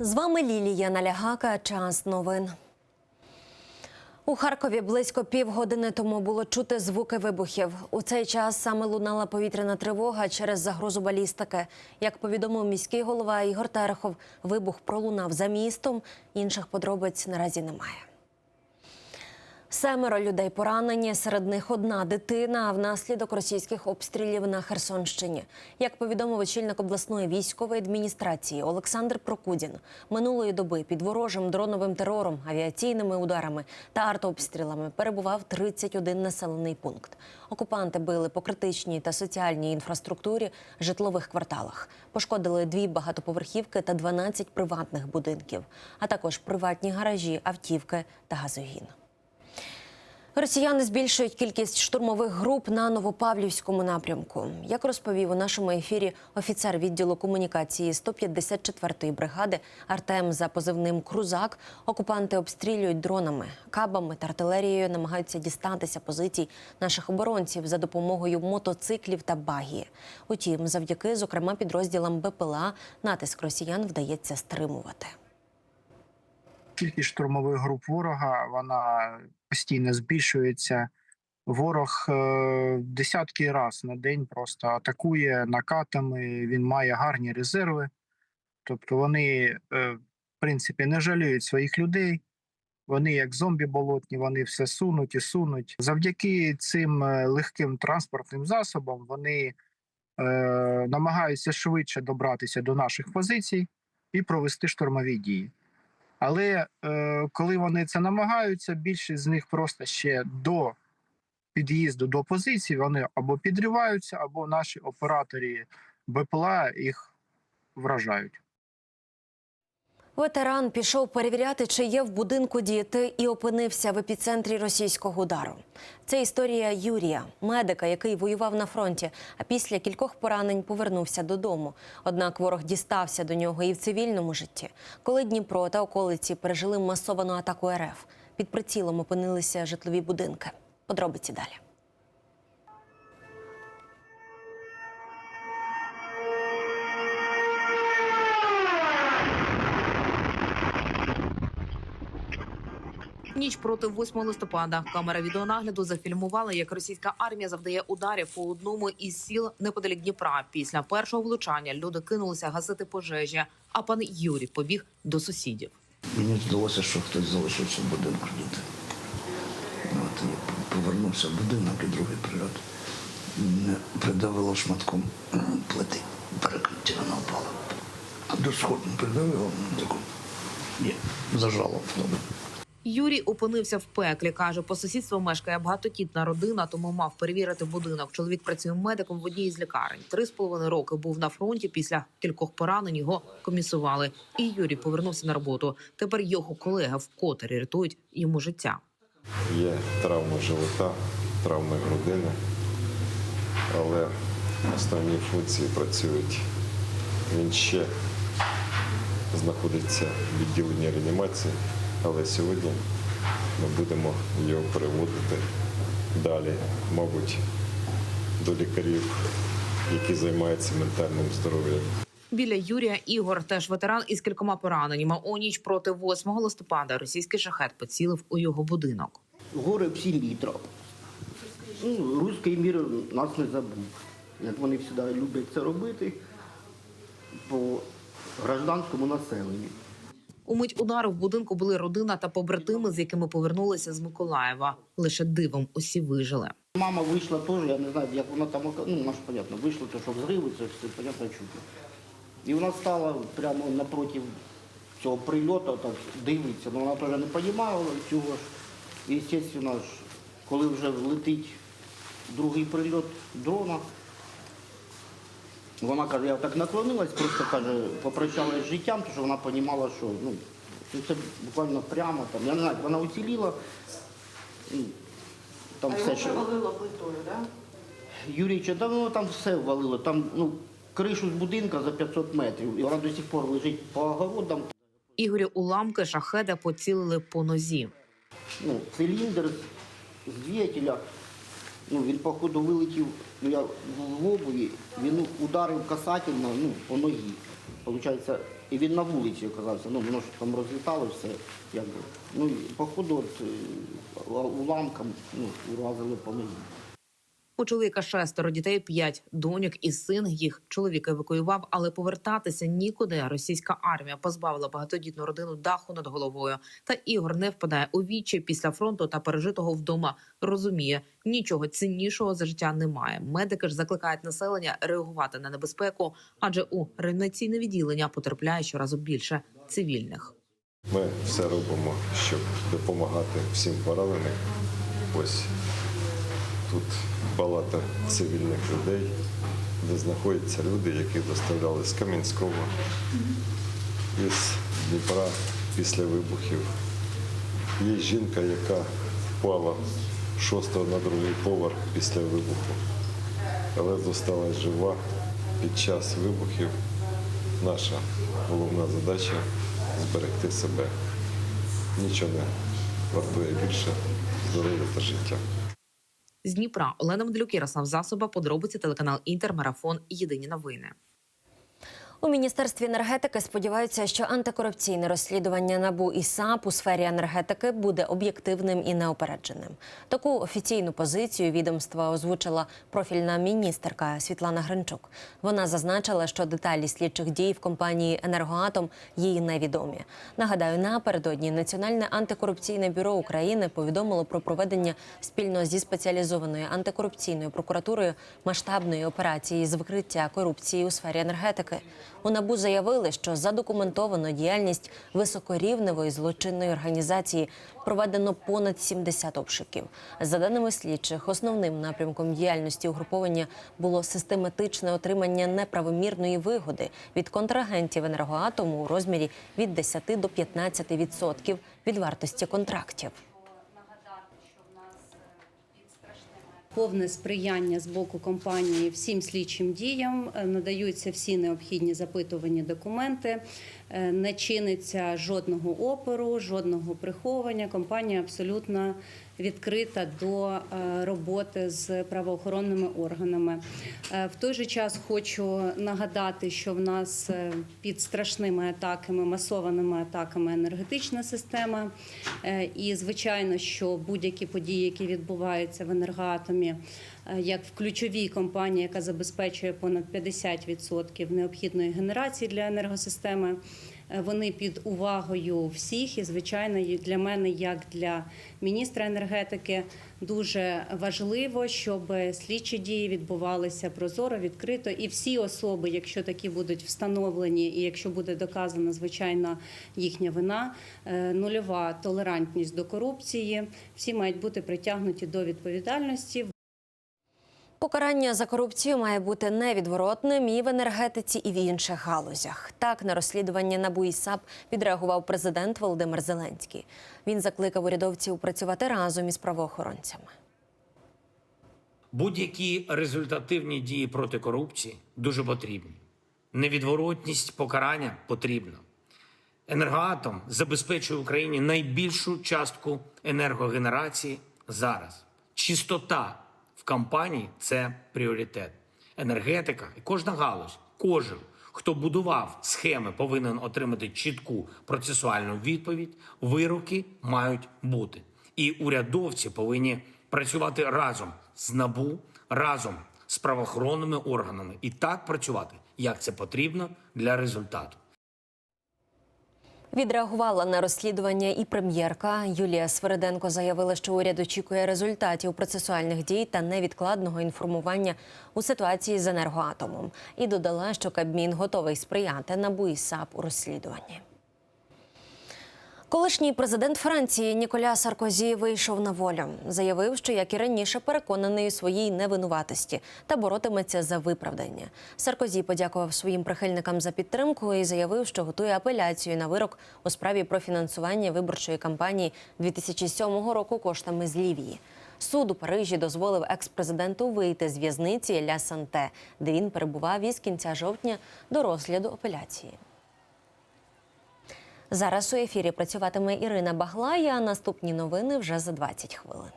З вами Лілія Налягака. Час новин. У Харкові близько півгодини тому було чути звуки вибухів. У цей час саме лунала повітряна тривога через загрозу балістики. Як повідомив міський голова Ігор Терехов, вибух пролунав за містом. Інших подробиць наразі немає. Семеро людей поранені, серед них одна дитина внаслідок російських обстрілів на Херсонщині. Як повідомив очільник обласної військової адміністрації Олександр Прокудін, минулої доби під ворожим дроновим терором, авіаційними ударами та артообстрілами перебував 31 населений пункт. Окупанти били по критичній та соціальній інфраструктурі житлових кварталах, пошкодили дві багатоповерхівки та 12 приватних будинків, а також приватні гаражі, автівки та газогін. Росіяни збільшують кількість штурмових груп на Новопавлівському напрямку. Як розповів у нашому ефірі офіцер відділу комунікації 154-ї бригади Артем за позивним Крузак, окупанти обстрілюють дронами, кабами та артилерією, намагаються дістатися позицій наших оборонців за допомогою мотоциклів та багі. Утім, завдяки зокрема підрозділам БПЛА натиск росіян вдається стримувати. Кількість штурмових груп ворога вона постійно збільшується. Ворог е, десятки раз на день просто атакує накатами. Він має гарні резерви. Тобто вони, е, в принципі, не жаліють своїх людей. Вони, як зомбі болотні, вони все сунуть і сунуть. Завдяки цим е, легким транспортним засобам вони е, намагаються швидше добратися до наших позицій і провести штурмові дії. Але е, коли вони це намагаються, більшість з них просто ще до під'їзду до позиції вони або підриваються, або наші операторі БПЛА їх вражають. Ветеран пішов перевіряти, чи є в будинку діти, і опинився в епіцентрі російського удару. Це історія Юрія, медика, який воював на фронті, а після кількох поранень повернувся додому. Однак ворог дістався до нього і в цивільному житті. Коли Дніпро та околиці пережили масовану атаку РФ, під прицілом опинилися житлові будинки. Подробиці далі. Ніч проти 8 листопада камера відеонагляду зафільмувала, як російська армія завдає ударів по одному із сіл неподалік Дніпра. Після першого влучання люди кинулися гасити пожежі. А пан Юрій побіг до сусідів. Мені здалося, що хтось залишився в будинку жити. От я повернувся в будинок і другий прильот мене придавило шматком плити. Перекриття вона впала. До сходу придавило ну, таку. Ні, зажало в тому. Юрій опинився в пеклі. каже, по сусідству мешкає багатотітна родина, тому мав перевірити будинок. Чоловік працює медиком в одній із лікарень. Три з половиною роки був на фронті. Після кількох поранень його комісували. І Юрій повернувся на роботу. Тепер його колеги вкотре рятують йому життя. Є травма живота, травми грудини, але основні функції працюють. Він ще знаходиться в відділенні реанімації, але сьогодні ми будемо його переводити далі, мабуть, до лікарів, які займаються ментальним здоров'ям. Біля Юрія Ігор теж ветеран із кількома пораненнями. У ніч проти 8 листопада російський шахет поцілив у його будинок. Гори всі літра. Ну, руський мір нас не забув. Як вони завжди люблять це робити по гражданському населенню. Умить удару в будинку були родина та побратими, з якими повернулися з Миколаєва. Лише дивом усі вижили. Мама вийшла теж, я не знаю, як вона там, ну, вона ж, понятно, вийшла, то, що взриви, це все, понятно, чути. І вона стала прямо напроти цього прильоту, так дивиться, ну вона теж не розуміла цього ж. І, звісно коли вже летить другий прильот дрона, вона каже, я так наклонилась, просто каже, попрощалась з життям, тому що вона розуміла, що ну, це буквально прямо там. Я не знаю, вона уціліла. ну, Там А все його ще. привалило плитою, да? Юрійча, там, ну, там все ввалило. Там ну, кришу з будинка за 500 метрів. І вона до сих пор лежить по огородам. Ігорі уламки шахеда поцілили по нозі. Ну, циліндр з двигателя. Ну, він, походу, вилетів, ну, я в обуві, він ударив касательно ну, по ногі. Получається, і він на вулиці оказався. Ну, воно ж там розлітало все. Якби. Ну, походу, от, е, уламком ну, уразили по ногі. У чоловіка шестеро дітей, п'ять доньок і син їх чоловік евакуював, але повертатися нікуди. Російська армія позбавила багатодітну родину даху над головою. Та Ігор не впадає у вічі після фронту та пережитого вдома. Розуміє, нічого ціннішого за життя немає. Медики ж закликають населення реагувати на небезпеку, адже у реанімаційне відділення потрапляє щоразу більше цивільних. Ми все робимо, щоб допомагати всім пораненим. Ось тут палата цивільних людей, де знаходяться люди, які доставляли з Кам'янського, із Дніпра після вибухів. Є жінка, яка впала шостого на другий поверх після вибуху, але зосталась жива під час вибухів. Наша головна задача зберегти себе. Нічого не вартує більше здоров'я та життя. З Дніпра Олена Медлюк, Ярослав Засоба, подробиці телеканал Інтермарафон. Єдині новини. У міністерстві енергетики сподіваються, що антикорупційне розслідування набу і САП у сфері енергетики буде об'єктивним і неопередженим. Таку офіційну позицію відомства озвучила профільна міністерка Світлана Гринчук. Вона зазначила, що деталі слідчих дій в компанії Енергоатом їй невідомі. Нагадаю, напередодні Національне антикорупційне бюро України повідомило про проведення спільно зі спеціалізованою антикорупційною прокуратурою масштабної операції з викриття корупції у сфері енергетики. У НАБУ заявили, що задокументовано діяльність високорівневої злочинної організації проведено понад 70 обшуків. За даними слідчих, основним напрямком діяльності угруповання було систематичне отримання неправомірної вигоди від контрагентів енергоатому у розмірі від 10 до 15 відсотків від вартості контрактів. Повне сприяння з боку компанії всім слідчим діям, е, надаються всі необхідні запитувані документи, не чиниться жодного опору, жодного приховування. Компанія абсолютно відкрита до е, роботи з правоохоронними органами. Е, В той же час хочу нагадати, що в нас е, під страшними атаками, масованими атаками енергетична система. Е, І звичайно, що будь-які події, які відбуваються в енергоатомі, е, як в ключовій компанії, яка забезпечує понад 50% необхідної генерації для енергосистеми. е, Вони під увагою всіх, і звичайно, для мене, як для міністра енергетики, дуже важливо, щоб слідчі дії відбувалися прозоро, відкрито, і всі особи, якщо такі будуть встановлені, і якщо буде доказана звичайно їхня вина, е, нульова толерантність до корупції, всі мають бути притягнуті до відповідальності. Покарання за корупцію має бути невідворотним і в енергетиці, і в інших галузях. Так на розслідування НАБУ і САП відреагував президент Володимир Зеленський. Він закликав урядовців працювати разом із правоохоронцями. Будь-які результативні дії проти корупції дуже потрібні. Невідворотність покарання потрібна. Енергоатом забезпечує Україні найбільшу частку енергогенерації зараз. Чистота компанії це пріоритет. Енергетика і кожна галузь, кожен, хто будував схеми, повинен отримати чітку процесуальну відповідь. Вироки мають бути. І урядовці повинні працювати разом з НАБУ, разом з правоохоронними органами і так працювати, як це потрібно для результату. Відреагувала на розслідування і прем'єрка Юлія Свериденко заявила, що уряд очікує результатів процесуальних дій та невідкладного інформування у ситуації з енергоатомом. І додала, що Кабмін готовий сприяти НАБУ і САП у розслідуванні. Колишній президент Франції Ніколя Саркозі вийшов на волю. Заявив, що як і раніше переконаний у своїй невинуватості та боротиметься за виправдання. Саркозі подякував своїм прихильникам за підтримку і заявив, що готує апеляцію на вирок у справі про фінансування виборчої кампанії 2007 року коштами з Лівії. Суд у Парижі дозволив екс-президенту вийти з в'язниці Ля Санте, де він перебував із кінця жовтня до розгляду апеляції. Зараз у ефірі працюватиме Ірина Баглая. Наступні новини вже за 20 хвилин.